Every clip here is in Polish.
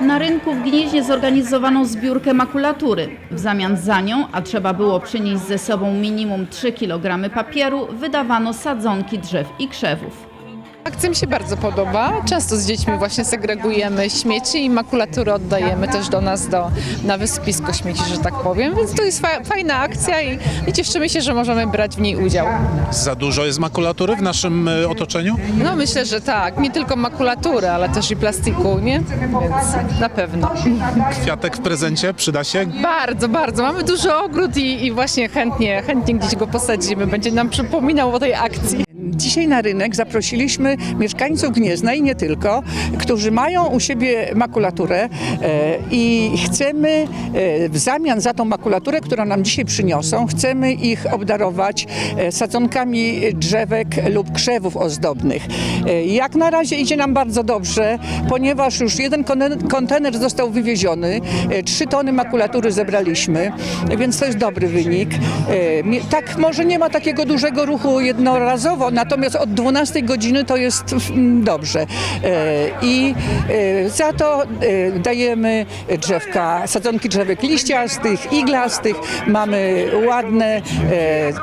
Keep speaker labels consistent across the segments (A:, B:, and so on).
A: Na rynku w Gnieźnie zorganizowano zbiórkę makulatury. W zamian za nią, a trzeba było przynieść ze sobą minimum 3 kg papieru, wydawano sadzonki drzew i krzewów.
B: Akcja mi się bardzo podoba. Często z dziećmi właśnie segregujemy śmieci i makulaturę oddajemy też do nas do, na wysypisko śmieci, że tak powiem. Więc to jest fa- fajna akcja i, i cieszymy się, że możemy brać w niej udział.
C: Za dużo jest makulatury w naszym e, otoczeniu?
B: No myślę, że tak. Nie tylko makulatury, ale też i plastiku, nie? Więc na pewno.
C: Kwiatek w prezencie przyda się?
B: Bardzo, bardzo. Mamy duży ogród i, i właśnie chętnie, chętnie gdzieś go posadzimy. Będzie nam przypominał o tej akcji.
D: Dzisiaj na rynek zaprosiliśmy mieszkańców Gniezna i nie tylko, którzy mają u siebie makulaturę e, i chcemy e, w zamian za tą makulaturę, którą nam dzisiaj przyniosą, chcemy ich obdarować e, sadzonkami drzewek lub krzewów ozdobnych. Jak na razie idzie nam bardzo dobrze, ponieważ już jeden kontener został wywieziony, trzy tony makulatury zebraliśmy, więc to jest dobry wynik. Tak, może nie ma takiego dużego ruchu jednorazowo, natomiast od 12 godziny to jest mm, dobrze. E, I e, za to e, dajemy drzewka, sadzonki drzewek liściastych, iglastych, mamy ładne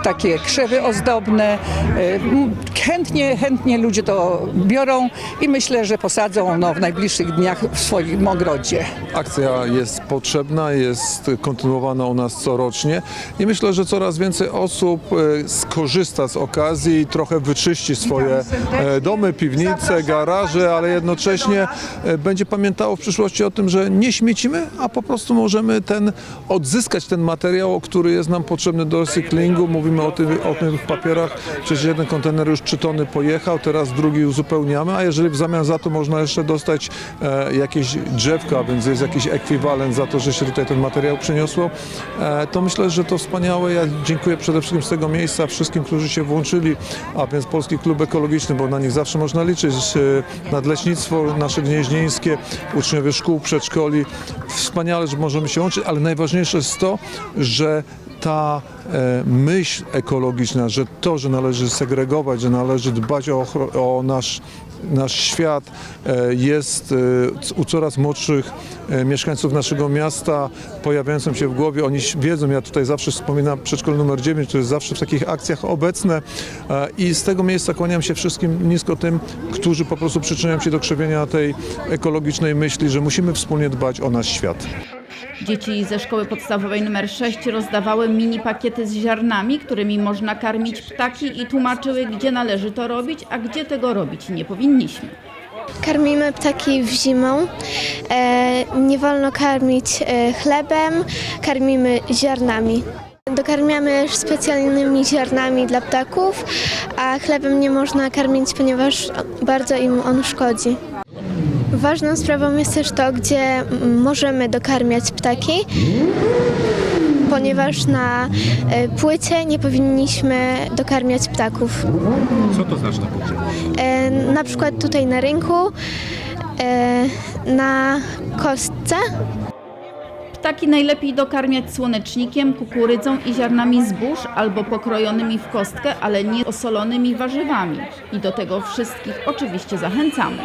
D: takie krzewy ozdobne. Chętnie, chętnie ludzie to biorą i myślę, że posadzą no, w najbliższych dniach w swoim ogrodzie.
E: Akcja jest potrzebna, jest kontynuowana u nas corocznie i myślę, że coraz więcej osób skorzysta z okazji i trochę wyczyści swoje e, domy, piwnice, garaże, ale jednocześnie e, będzie pamiętało w przyszłości o tym, że nie śmiecimy, a po prostu możemy ten, odzyskać ten materiał, który jest nam potrzebny do recyklingu. Mówimy o, tym, o tych papierach, przecież jeden kontener już 3 tony pojechał, teraz drugi uzupełniamy, a jeżeli w zamian za to można jeszcze dostać e, jakieś drzewka, więc jest jakiś ekwiwalent za to, że się tutaj ten materiał przyniosło, to myślę, że to wspaniałe. Ja dziękuję przede wszystkim z tego miejsca wszystkim, którzy się włączyli, a więc Polski Klub Ekologiczny, bo na nich zawsze można liczyć, e, nadleśnictwo nasze gnieźnieńskie, uczniowie szkół, przedszkoli. Wspaniale, że możemy się łączyć, ale najważniejsze jest to, że ta e, myśl ekologiczna, że to, że należy segregować, że należy dbać o, o nasz, nasz świat, e, jest e, u coraz młodszych mieszkańców naszego miasta pojawiającym się w głowie. Oni wiedzą, ja tutaj zawsze wspominam przedszkole numer 9, to jest zawsze w takich akcjach obecne i z tego miejsca kłaniam się wszystkim nisko tym, którzy po prostu przyczyniają się do krzewienia tej ekologicznej myśli, że musimy wspólnie dbać o nasz świat.
A: Dzieci ze szkoły podstawowej nr 6 rozdawały mini pakiety z ziarnami, którymi można karmić ptaki i tłumaczyły, gdzie należy to robić, a gdzie tego robić nie powinniśmy.
F: Karmimy ptaki w zimą. E, nie wolno karmić e, chlebem, karmimy ziarnami. Dokarmiamy specjalnymi ziarnami dla ptaków, a chlebem nie można karmić, ponieważ bardzo im on szkodzi. Ważną sprawą jest też to, gdzie możemy dokarmiać ptaki, ponieważ na e, płycie nie powinniśmy dokarmiać ptaków.
C: Co to znaczy na płycie?
F: E, na przykład tutaj na rynku, e, na kostce.
A: Ptaki najlepiej dokarmiać słonecznikiem, kukurydzą i ziarnami zbóż albo pokrojonymi w kostkę, ale nie osolonymi warzywami. I do tego wszystkich oczywiście zachęcamy.